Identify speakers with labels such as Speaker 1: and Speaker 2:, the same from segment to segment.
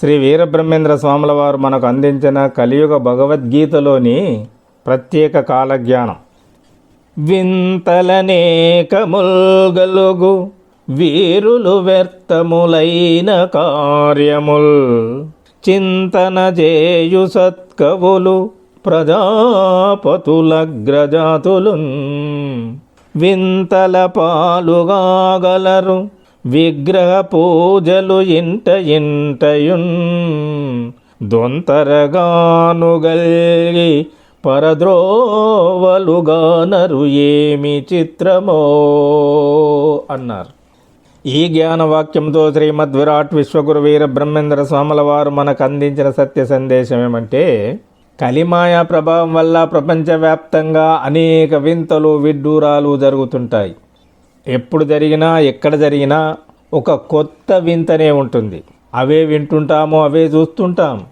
Speaker 1: శ్రీ వీరబ్రహ్మేంద్ర స్వాముల వారు మనకు అందించిన కలియుగ భగవద్గీతలోని ప్రత్యేక కాలజ్ఞానం. వింతలనేకముల్గలుగు వీరులు వ్యర్థములైన కార్యముల్. చింతన చేయు సత్కవులు ప్రజాపతులగ్రజాతులు వింతల పాలుగాగలరు విగ్రహ పూజలు ఇంట ఇంటయున్ దొంతరగానుగల్గి పరద్రోవలుగానరు ఏమి చిత్రమో అన్నారు. ఈ జ్ఞానవాక్యంతో శ్రీమద్ విరాట్ విశ్వగురు వీర బ్రహ్మేంద్ర స్వాముల వారు మనకు అందించిన సత్య సందేశం ఏమంటే కలిమాయా ప్రభావం వల్ల ప్రపంచవ్యాప్తంగా అనేక వింతలు విడ్డూరాలు జరుగుతుంటాయి. ఎప్పుడు జరిగినా ఎక్కడ జరిగినా ఒక కొత్త వింతనే ఉంటుంది. అవే వింటుంటాము అవే చూస్తుంటాం.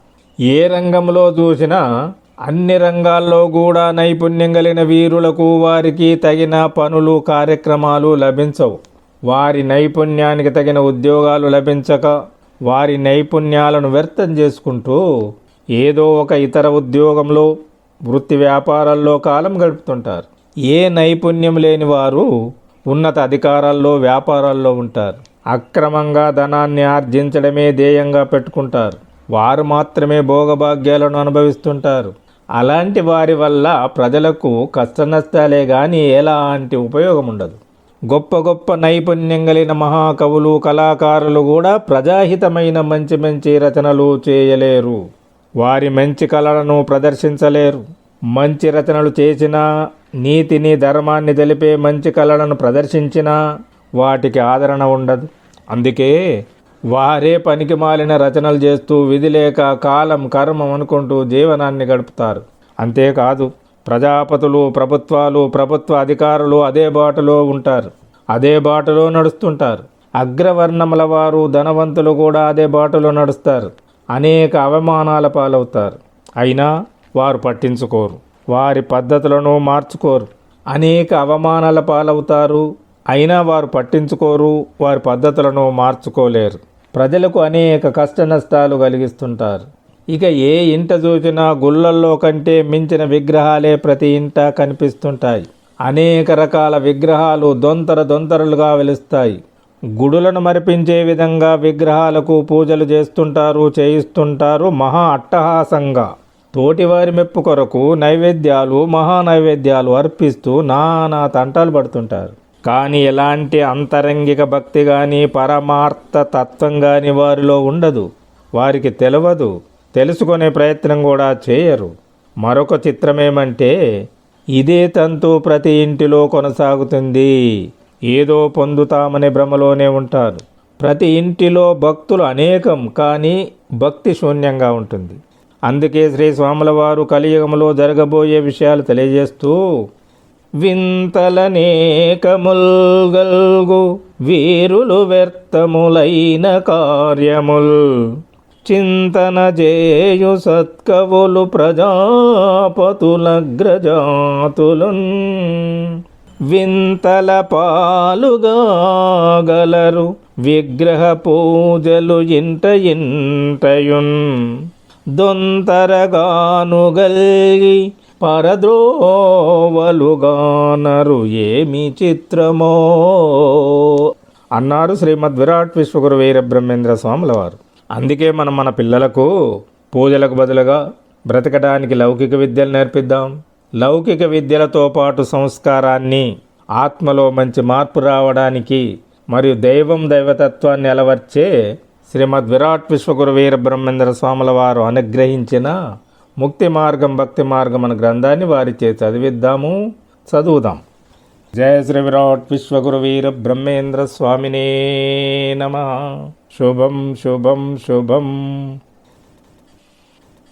Speaker 1: ఏ రంగంలో చూసినా అన్ని రంగాల్లో కూడా నైపుణ్యం కలిగిన వీరులకు వారికి తగిన పనులు కార్యక్రమాలు లభించవు. వారి నైపుణ్యానికి తగిన ఉద్యోగాలు లభించక వారి నైపుణ్యాలను వ్యర్థం చేసుకుంటూ ఏదో ఒక ఇతర ఉద్యోగంలో వృత్తి వ్యాపారాల్లో కాలం గడుపుతుంటారు. ఏ నైపుణ్యం లేని వారు ఉన్నత అధికారాల్లో వ్యాపారాల్లో ఉంటారు. అక్రమంగా ధనాన్ని ఆర్జించడమే ధ్యేయంగా పెట్టుకుంటారు. వారు మాత్రమే భోగభాగ్యాలను అనుభవిస్తుంటారు. అలాంటి వారి వల్ల ప్రజలకు కష్టనష్టాలే కానీ ఎలాంటి ఉపయోగం ఉండదు గొప్ప గొప్ప నైపుణ్యం కలిగిన మహాకవులు కళాకారులు కూడా ప్రజాహితమైన మంచి మంచి రచనలు చేయలేరు. వారి మంచి కళలను ప్రదర్శించలేరు. మంచి రచనలు చేసినా నీతిని ధర్మాన్ని తెలిపే మంచి కళలను ప్రదర్శించినా వాటికి ఆదరణ ఉండదు. అందుకే వారే పనికి మాలిన రచనలు చేస్తూ విధి లేక కాలం కర్మం అనుకుంటూ జీవనాన్ని గడుపుతారు. అంతేకాదు ప్రజాపతులు ప్రభుత్వాలు ప్రభుత్వ అధికారులు అదే బాటలో ఉంటారు. అదే బాటలో నడుస్తుంటారు. అగ్రవర్ణముల వారు ధనవంతులు కూడా అదే బాటలో నడుస్తారు. అనేక అవమానాల పాలవుతారు. అయినా వారు పట్టించుకోరు. వారి పద్ధతులను మార్చుకోరు. అనేక అవమానాల పాలవుతారు. అయినా వారు పట్టించుకోరు. వారి పద్ధతులను మార్చుకోలేరు. ప్రజలకు అనేక కష్ట నష్టాలు కలిగిస్తుంటారు. ఇక ఏ ఇంట చూసినా గుళ్ళల్లో కంటే మించిన విగ్రహాలే ప్రతి ఇంట కనిపిస్తుంటాయి. అనేక రకాల విగ్రహాలు దొంతర దొంతరలుగా వెలుస్తాయి. గుడులను మరిపించే విధంగా విగ్రహాలకు పూజలు చేస్తుంటారు చేయిస్తుంటారు మహా అట్టహాసంగా. తోటివారి మెప్పు కొరకు నైవేద్యాలు మహా నైవేద్యాలు అర్పిస్తూ నానా తంటాలు పడుతుంటారు. కానీ ఎలాంటి అంతరంగిక భక్తి కానీ పరమార్థ తత్వం కానీ వారిలో ఉండదు. వారికి తెలియదు తెలుసుకునే ప్రయత్నం కూడా చేయరు. మరొక చిత్రమేమంటే ఇదే తంతు ప్రతి ఇంటిలో కొనసాగుతుంది. ఏదో పొందుతామనే భ్రమలోనే ఉంటారు. ప్రతి ఇంటిలో భక్తులు అనేకం కానీ భక్తి శూన్యంగా ఉంటుంది. అందుకే శ్రీ స్వాముల వారు కలియుగములో జరగబోయే విషయాలు తెలియజేస్తూ వింతలనేకముల్గల్గు వీరులు వ్యర్థములైన కార్యముల్. చింతన జేయు సత్కవులు ప్రజాపతులగ్రజాతులున్ వింతల పాలుగాగలరు విగ్రహ పూజలు ఇంట ఇంటయున్. దొంతరగానుగల్గి పరద్రోవలుగానరు ఏమి చిత్రమో? అన్నారు శ్రీమద్ విరాట్ విశ్వగురు వీర బ్రహ్మేంద్ర స్వాముల వారు అందుకే మనం మన పిల్లలకు పూజలకు బదులుగా బ్రతకడానికి లౌకిక విద్యలు నేర్పిద్దాం. లౌకిక విద్యలతో పాటు సంస్కారాన్ని ఆత్మలో మంచి మార్పు రావడానికి మరియు దైవం దైవతత్వాన్ని అలవర్చే శ్రీమద్ విరాట్ విశ్వగురు వీర బ్రహ్మేంద్ర స్వాముల వారు అనుగ్రహించిన ముక్తి మార్గం భక్తి మార్గం అనే గ్రంథాన్ని వారిచే చదివిద్దాము. చదువుదాం. జయ శ్రీ విరాట్ విశ్వగురు వీర బ్రహ్మేంద్ర స్వామినే నమ. శుభం శుభం శుభం.